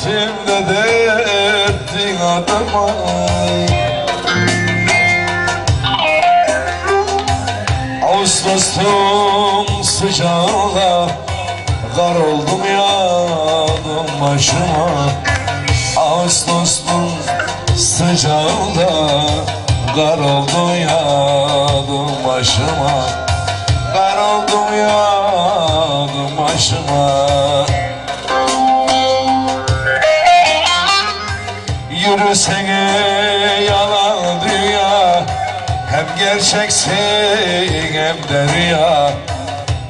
içimde derttin adama. Ağustos'tum sıcağına Kar oldum yanım başıma. Ağustos'tum sıcağında Kar oldum yanım başıma. Kar oldum yanım başıma. Yürüsene yalan dünya. Hem gerçeksin hem de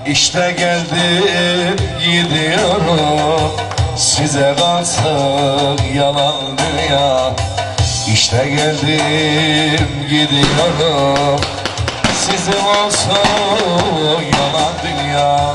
İşte geldim gidiyorum. Size kalsın yalan dünya. İşte geldim gidiyorum. Sizin olsun yalan dünya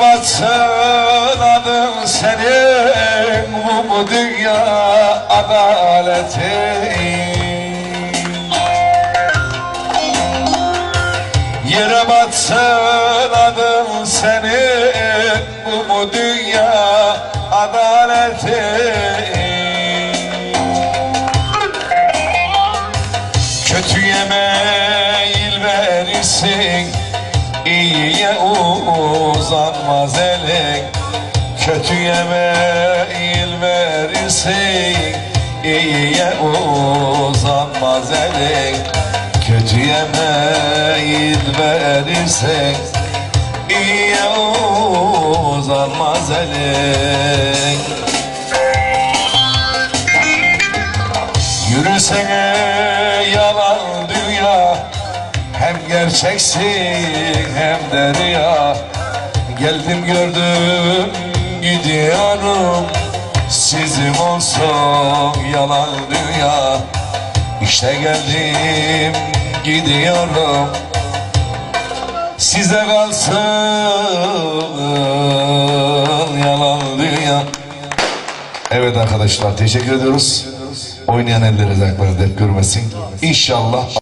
batsın adın senin Bu mu dünya adaleti. Yere batsın adın senin Bu mu dünya adaleti İyiye uzanmaz elin? Kötüye meyil verirsin İyiye uzanmaz elin. Kötüye meyil verirsin İyiye uzanmaz elin. Yürüsene dünya Hem gerçeksin hem de rüya. Geldim gördüm gidiyorum. Sizin olsun yalan dünya. İşte geldim gidiyorum. Size kalsın yalan dünya. Evet arkadaşlar teşekkür ediyoruz. Oynayan elleri ayakları dert görmesin. İnşallah